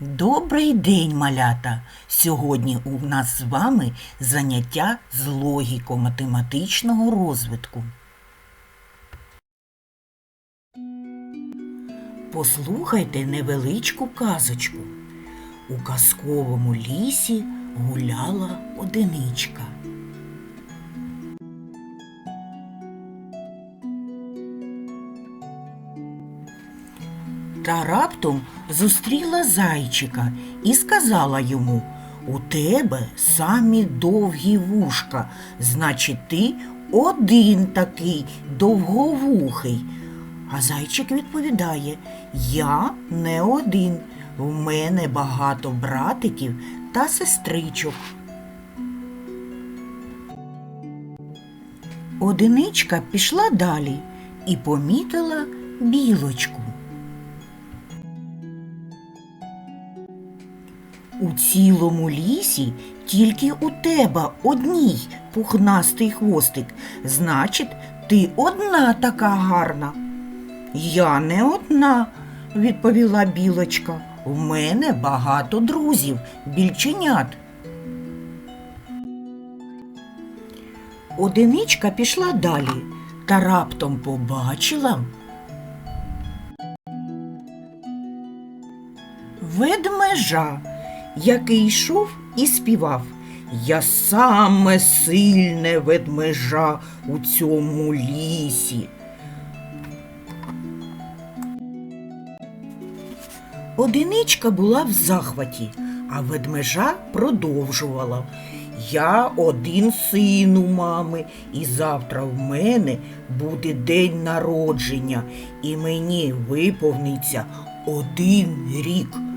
Добрий день, малята! Сьогодні у нас з вами заняття з логіко-математичного розвитку. Послухайте невеличку казочку. У казковому лісі гуляла одиничка. Та раптом зустріла зайчика і сказала йому У тебе самі довгі вушка, значить, ти один такий довговухий. А зайчик відповідає Я не один. В мене багато братиків та сестричок. Одиничка пішла далі і помітила білочку. У цілому лісі тільки у тебе одній пухнастий хвостик. Значить, ти одна така гарна. Я не одна, відповіла білочка. У мене багато друзів, більченят. Одиничка пішла далі та раптом побачила ведмежа, який йшов і співав. Я саме сильне ведмежа у цьому лісі. Одиничка була в захваті, а ведмежа продовжувала. Я один син у мами, і завтра в мене буде день народження, і мені виповниться один рік.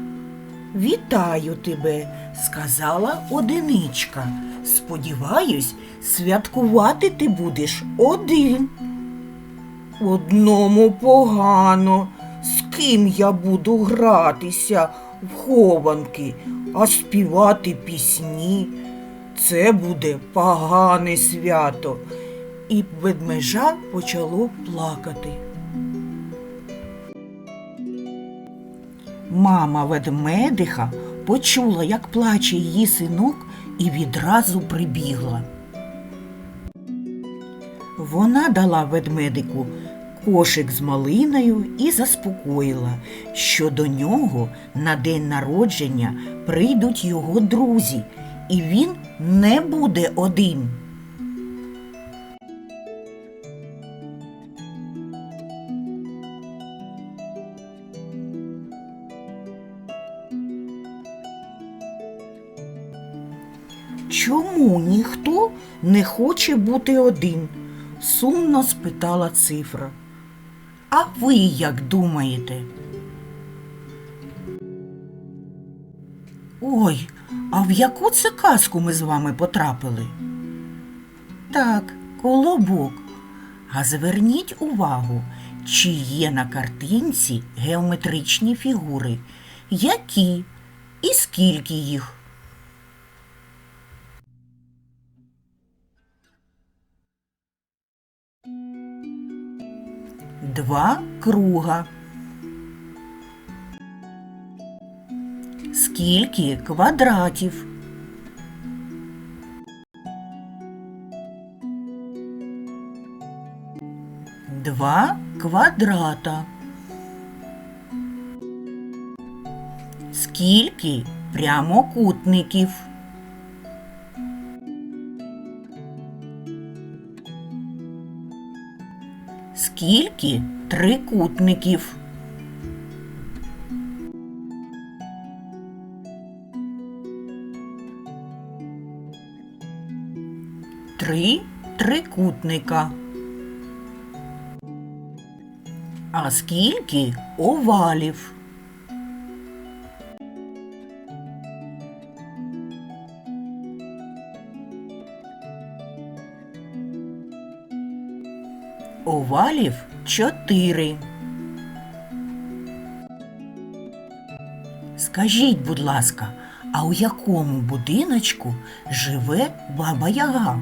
Вітаю тебе, сказала одиничка. Сподіваюсь, святкувати ти будеш один. Одному погано, з ким я буду гратися в хованки, а співати пісні. Це буде погане свято. І ведмежа почало плакати. Мама ведмедиха почула, як плаче її синок, і відразу прибігла. Вона дала ведмедику кошик з малиною і заспокоїла, що до нього на день народження прийдуть його друзі, і він не буде один. Чому ніхто не хоче бути один? сумно спитала цифра. А ви як думаєте? Ой, а в яку це казку ми з вами потрапили? Так, колобок. А зверніть увагу, чи є на картинці геометричні фігури, які і скільки їх. Два круга. Скільки квадратів? Два квадрата. Скільки прямокутників? Скільки трикутників? Три трикутника. А скільки овалів? Овалів чотири. Скажіть, будь ласка, а у якому будиночку живе баба Яга?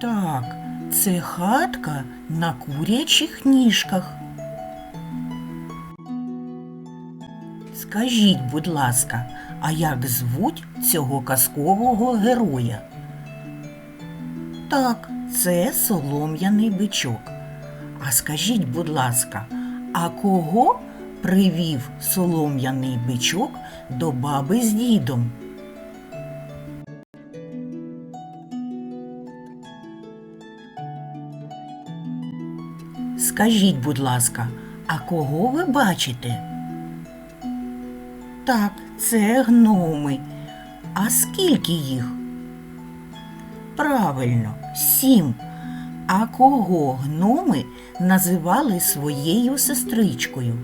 Так, це хатка на курячих ніжках. Скажіть, будь ласка, а як звуть цього казкового героя? Так, це солом'яний бичок. А скажіть, будь ласка, а кого привів солом'яний бичок до баби з дідом? Скажіть, будь ласка, а кого ви бачите? Так, це гноми. А скільки їх? Правильно, сім. А кого гноми називали своєю сестричкою?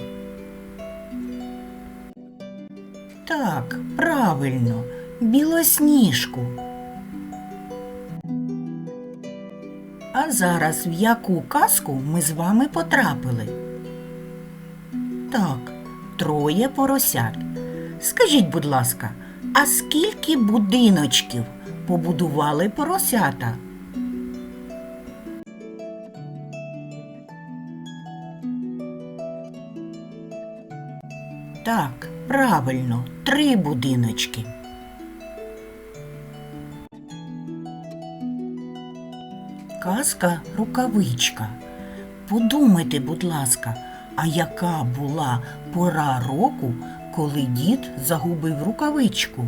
Так, правильно, білосніжку. А зараз в яку казку ми з вами потрапили? Так, троє поросят. Скажіть, будь ласка, а скільки будиночків побудували поросята? Так, правильно, три будиночки. Казка рукавичка. Подумайте, будь ласка, а яка була пора року, коли дід загубив рукавичку?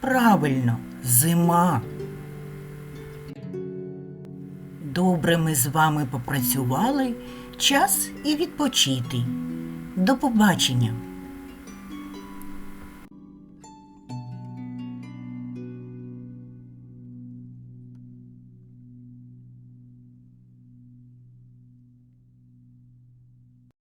Правильно, зима. Добре ми з вами попрацювали. Час і відпочити. До побачення!